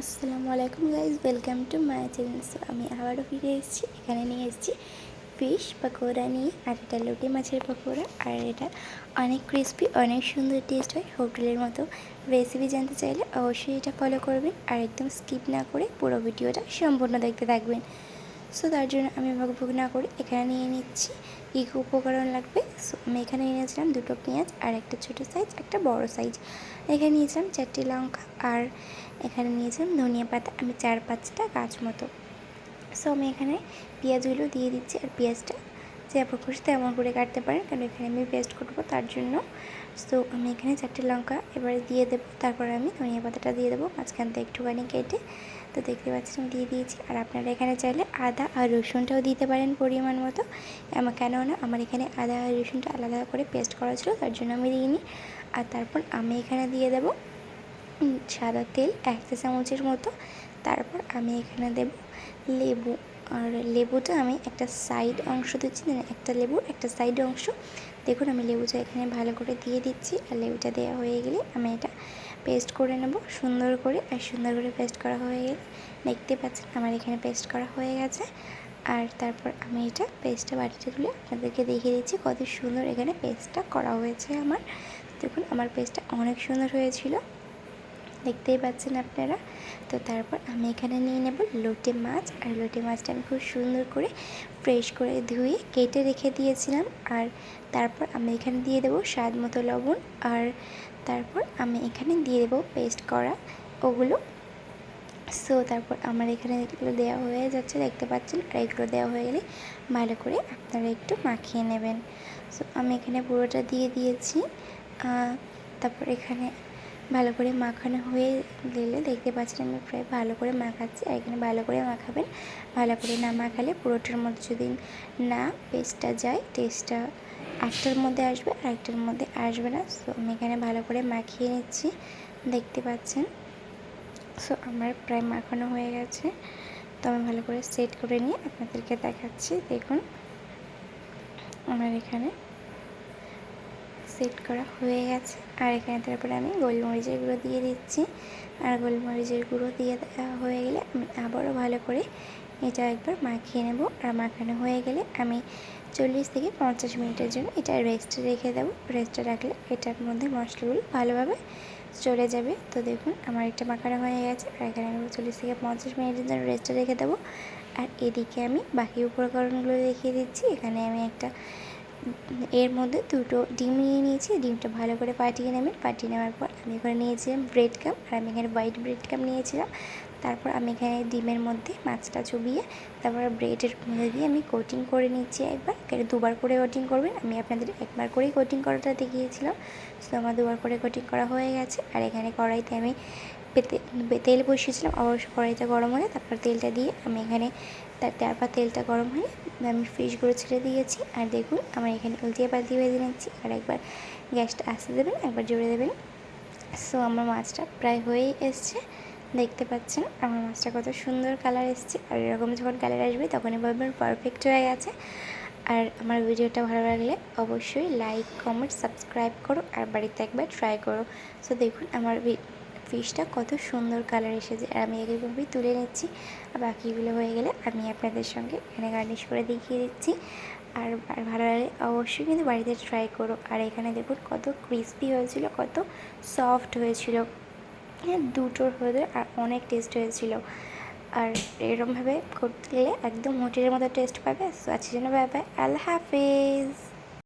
আসসালামু আলাইকুম guys welcome to my channel so আমি আবারও ফিরে এসেছি। এখানে নিয়ে এসেছি ফিশ পাকোড়া নিয়ে, আর এটা লোটে মাছের পাকোড়া, আর এটা অনেক ক্রিস্পি অনেক সুন্দর টেস্ট হয়। হোটেলের মতো রেসিপি জানতে চাইলে অবশ্যই এটা ফলো করবেন। আর একদম স্কিপ না করে পুরো ভিডিওটা সম্পূর্ণ দেখতে থাকবেন। সো তার জন্য আমি ভগভগ না করে এখানে নিয়ে নিচ্ছি। কী কী উপকরণ লাগবে? সো আমি এখানে নিয়েছিলাম দুটো পেঁয়াজ আর একটা ছোটো সাইজ একটা বড় সাইজ এখানে নিয়েছিলাম চারটি লঙ্কা আর এখানে নিয়েছিলাম ধনিয়া পাতা। আমি চার পাঁচটা গাছ মতো। সো আমি এখানে পেঁয়াজগুলো দিয়ে দিচ্ছি আর পেঁয়াজটা যে আপনার খুশি তেমন করে কাটতে পারেন, কারণ এখানে আমি পেস্ট করব, তার জন্য। সো আমি এখানে চারটে লঙ্কা এবারে দিয়ে দেবো, তারপরে আমি ধনিয়া পাতাটা দিয়ে দেবো, মাঝখান থেকে একটুখানি কেটে। তো দেখতে পাচ্ছেন আমি দিয়ে দিয়েছি। আর আপনারা এখানে চাইলে আদা আর রসুনটাও দিতে পারেন পরিমাণ মতো। আমার কেননা আমার এখানে আদা আর রসুনটা আলাদা করে পেস্ট করা ছিল, তার জন্য আমি দিইনি। আর তারপর আমি এখানে দিয়ে দেবো সাদা তেল, এক চামচের মতো। তারপর আমি এখানে দেব লেবু। আর লেবুটা আমি একটা সাইড অংশ দিচ্ছি মানে একটা লেবুর একটা সাইড অংশ। দেখুন, আমি লেবুটা এখানে ভালো করে দিয়ে দিচ্ছি আর লেবুটা দেওয়া হয়ে গেলে আমি এটা পেস্ট করে নেব সুন্দর করে। আর সুন্দর করে পেস্ট করা হয়ে গেলে দেখতে পাচ্ছেন আমার এখানে পেস্ট করা হয়ে গেছে। আর তারপর আমি এটা পেস্টটা বাটিতে তুলে আপনাদেরকে দেখিয়ে দিচ্ছি কত সুন্দর এখানে পেস্টটা করা হয়েছে আমার। দেখুন, আমার পেস্টটা অনেক সুন্দর হয়েছিল। দেখতেই পাচ্ছেন আপনারা। তো তারপর আমি এখানে নিয়ে নেব লোটে মাছ। আর লোটে মাছটা আমি খুব সুন্দর করে ফ্রেশ করে ধুয়ে কেটে রেখে দিয়েছিলাম। আর তারপর আমি এখানে দিয়ে দেবো স্বাদ মতো লবণ। আর তারপর আমি এখানে দিয়ে দেবো পেস্ট করা ওগুলো। সো তারপর আমার এখানে এগুলো দেওয়া হয়ে যাচ্ছে। দেখতে পাচ্ছেন আর এগুলো দেওয়া হয়ে গেলে ভালো করে আপনারা একটু মাখিয়ে নেবেন। সো আমি এখানে পুরোটা দিয়ে দিয়েছি। তারপর এখানে ভালো করে মাখানো হয়ে গেলে দেখতে পাচ্ছেন আমি প্রায় ভালো করে মাখাচ্ছি। আর এখানে ভালো করে মাখাবেন। ভালো করে না মাখালে পুরোটার মধ্যে যদি না পেস্টটা যায় টেস্টটা একটার মধ্যে আসবে আর একটার মধ্যে আসবে না। সো আমি এখানে ভালো করে মাখিয়ে নিচ্ছি। দেখতে পাচ্ছেন? সো আমার প্রায় মাখানো হয়ে গেছে। তো আমি ভালো করে সেট করে নিয়ে আপনাদেরকে দেখাচ্ছি। দেখুন, আমার এখানে সেট করা হয়ে গেছে। আর এখানে তারপরে আমি গোলমরিচের গুঁড়ো দিয়ে দিচ্ছি। আর গোলমরিচের গুঁড়ো দিয়ে দেওয়া হয়ে গেলে আমি আবারও ভালো করে এটা একবার মাখিয়ে নেব। আর মাখানো হয়ে গেলে আমি চল্লিশ থেকে পঞ্চাশ মিনিটের জন্য এটা রেস্টে রেখে দেবো। রেস্টে রাখলে এটার মধ্যে মশলাগুলো ভালোভাবে চলে যাবে। তো দেখুন আমার একটা মাখানো হয়ে গেছে। আর এখানে আমি চল্লিশ থেকে পঞ্চাশ মিনিটের জন্য রেস্টে রেখে দেবো। আর এদিকে আমি বাকি উপকরণগুলো দেখিয়ে দিচ্ছি। এখানে আমি একটা এর মধ্যে দুটো ডিম নিয়ে নিয়েছি। ডিমটা ভালো করে পাঠিয়ে নেবেন। পাঠিয়ে নেওয়ার পর আমি এখানে নিয়েছিলাম ব্রেড কাপ আর আমি এখানে হোয়াইট ব্রেড কাপ নিয়েছিলাম। তারপর আমি এখানে ডিমের মধ্যে মাছটা চুবিয়ে, তারপর ব্রেডের মধ্যে দিয়ে আমি কোটিং করে নিচ্ছি একবার। এখানে দুবার করে কোটিং করবেন। আমি আপনাদের একবার করেই কোটিং করাটা দেখিয়েছিলাম। তো আমার দুবার করে কোটিং করা হয়ে গেছে। আর এখানে কড়াইতে আমি তেল বসিয়েছিলাম। অবশ্য কড়াইটা গরম হলে, তারপর তেলটা দিয়ে আমি এখানে তার তারপর তেলটা গরম হলে আমি ফিশগুলো ছেড়ে দিয়েছি। আর দেখুন, আমার এখানে উল্টিয়ে পাল্টি হয়ে নিচ্ছি। আর একবার গ্যাসটা আসতে দেবেন, একবার জুড়ে দেবেন। সো আমার মাছটা প্রায় হয়েই এসছে। দেখতে পাচ্ছেন, আমার মাছটা কত সুন্দর কালার এসছে। আর এরকম যখন কালার আসবে, তখনই বলবেন পারফেক্ট হয়ে গেছে। আর আমার ভিডিওটা ভালো লাগলে অবশ্যই লাইক কমেন্ট সাবস্ক্রাইব করো। আর বাড়িতে একবার ট্রাই করো। সো দেখুন, আমার ফিশটা কত সুন্দর কালার এসেছে। আর আমি এরকমভাবেই তুলে নিচ্ছি। আর বাকিগুলো হয়ে গেলে আমি আপনাদের সঙ্গে এখানে গার্নিশ করে দেখিয়ে দিচ্ছি। আর ভালো লাগলে অবশ্যই কিন্তু বাড়িতে ট্রাই করো। আর এখানে দেখুন কত ক্রিস্পি হয়েছিল, কত সফট হয়েছিল। হ্যাঁ দুটোর হয়ে আর অনেক টেস্ট হয়েছিল। আর এরকমভাবে করতে গেলে একদম হোটেলের মতো টেস্ট পাবে। সো আজকের জন্য বাই আল্লাহ হাফিজ।